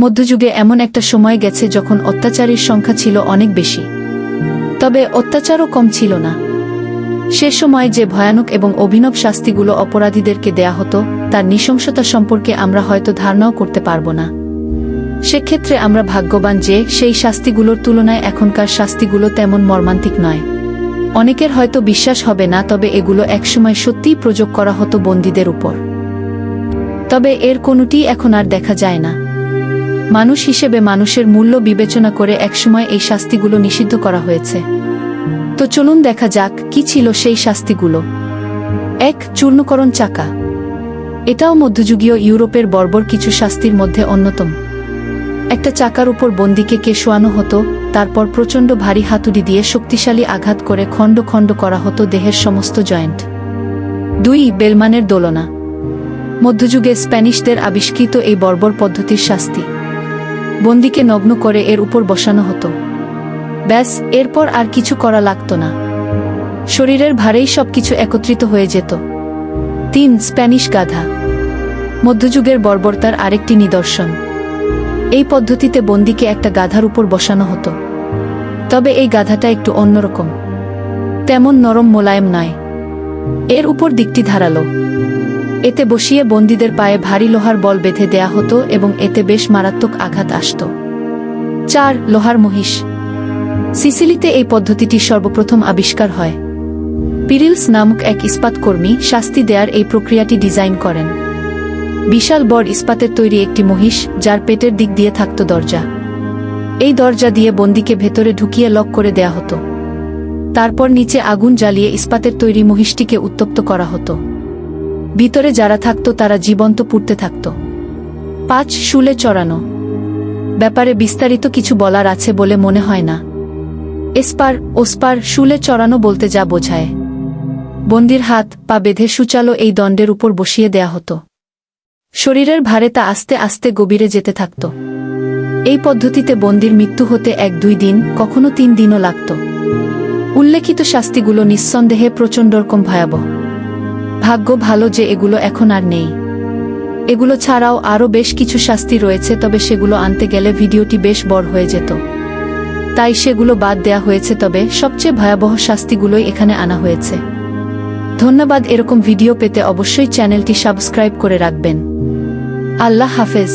মধ্যযুগে এমন একটা সময় গেছে যখন অত্যাচারীর সংখ্যা ছিল অনেক বেশি। তবে অত্যাচারও কম ছিল না। সে সময় যে ভয়ানক এবং অভিনব শাস্তিগুলো অপরাধীদেরকে দেয়া হতো, তার নৃশংসতা সম্পর্কে আমরা হয়তো ধারণাও করতে পারব না। সেক্ষেত্রে আমরা ভাগ্যবান যে সেই শাস্তিগুলোর তুলনায় এখনকার শাস্তিগুলো তেমন মর্মান্তিক নয়। অনেকের হয়তো বিশ্বাস হবে না, তবে এগুলো একসময় সত্যিই প্রযোগ করা হতো বন্দীদের উপর। তবে এর কোনোটি এখন আর দেখা যায় না। মানুষ হিসেবে মানুষের মূল্য বিবেচনা করে একসময় এই শাস্তিগুলো নিষিদ্ধ করা হয়েছে। তো চলুন দেখা যাক কি ছিল সেই শাস্তিগুলো। এক, চূর্ণকরণ চাকা। এটাও মধ্যযুগীয় ইউরোপের বর্বর কিছু শাস্তির মধ্যে অন্যতম। একটা চাকার উপর বন্দিকে কে শোয়ানো হতো, তারপর প্রচণ্ড ভারী হাতুড়ি দিয়ে শক্তিশালী আঘাত করে খণ্ড খণ্ড করা হতো দেহের সমস্ত জয়েন্ট। দুই, বেলমানের দোলনা। মধ্যযুগে স্প্যানিশদের আবিষ্কৃত এই বর্বর পদ্ধতির শাস্তি। বন্দিকে নগ্ন করে এর উপর বসানো হতো। ব্যাস, এরপর আর কিছু করা লাগত না। শরীরের ভারেই সবকিছু একত্রিত হয়ে যেত। তিন, স্প্যানিশ গাধা। মধ্যযুগের বর্বরতার আরেকটি নিদর্শন। এই পদ্ধতিতে বন্দিকে একটা গাধার উপর বসানো হতো। তবে এই গাধাটা একটু অন্যরকম। তেমন নরম মোলায়েম নয়। এর উপর দিকটি ধারালো। এতে বসিয়ে বন্দীদের পায়ে ভারী লোহার বল বেঁধে দেয়া হতো এবং এতে বেশ মারাত্মক আঘাত আসত। চার, লোহার মহিষ। সিসিলিতে এই পদ্ধতিটি সর্বপ্রথম আবিষ্কার হয়। পিরিলস নামক এক ইস্পাতকর্মী শাস্তি দেয়ার এই প্রক্রিয়াটি ডিজাইন করেন। বিশাল বড় ইস্পাতের তৈরি একটি মহিষ, যার পেটের দিক দিয়ে থাকত দরজা। এই দরজা দিয়ে বন্দিকে ভেতরে ঢুকিয়ে লক করে দেয়া হতো। তারপর নিচে আগুন জ্বালিয়ে ইস্পাতের তৈরি মহিষটিকে উত্তপ্ত করা হতো। ভিতরে যারা থাকত তারা জীবন্ত পুড়তে থাকত। পাঁচ শুলে চড়ানো। ব্যাপারে বিস্তারিত কিছু বলার আছে বলে মনে হয় না। এসপার, ওসপার শুলে চড়ানো বলতে যা বোঝায়। বন্দির হাত, পা বেঁধে সুচালো এই দণ্ডের উপর বসিয়ে দেয়া হতো। শরীরের ভারে তা আস্তে আস্তে গভীরে যেতে থাকত। এই পদ্ধতিতে বন্দির মৃত্যু হতে এক দুই দিন, কখনো তিন দিনও লাগত। উল্লেখিত শাস্তিগুলো নিঃসন্দেহে প্রচণ্ড রকম ভয়াবহ। ভাগ্য ভালো যে এগুলো এখন আর নেই। এগুলো ছাড়াও আরও বেশ কিছু শাস্তি রয়েছে, তবে সেগুলো আনতে গেলে ভিডিওটি বেশ বড় হয়ে যেত। তাই সেগুলো বাদ দেয়া হয়েছে, তবে সবচেয়ে ভয়াবহ শাস্তিগুলোই এখানে আনা হয়েছে। ধন্যবাদ, এরকম ভিডিও পেতে অবশ্যই চ্যানেলটি সাবস্ক্রাইব করে রাখবেন। আল্লাহ হাফেজ।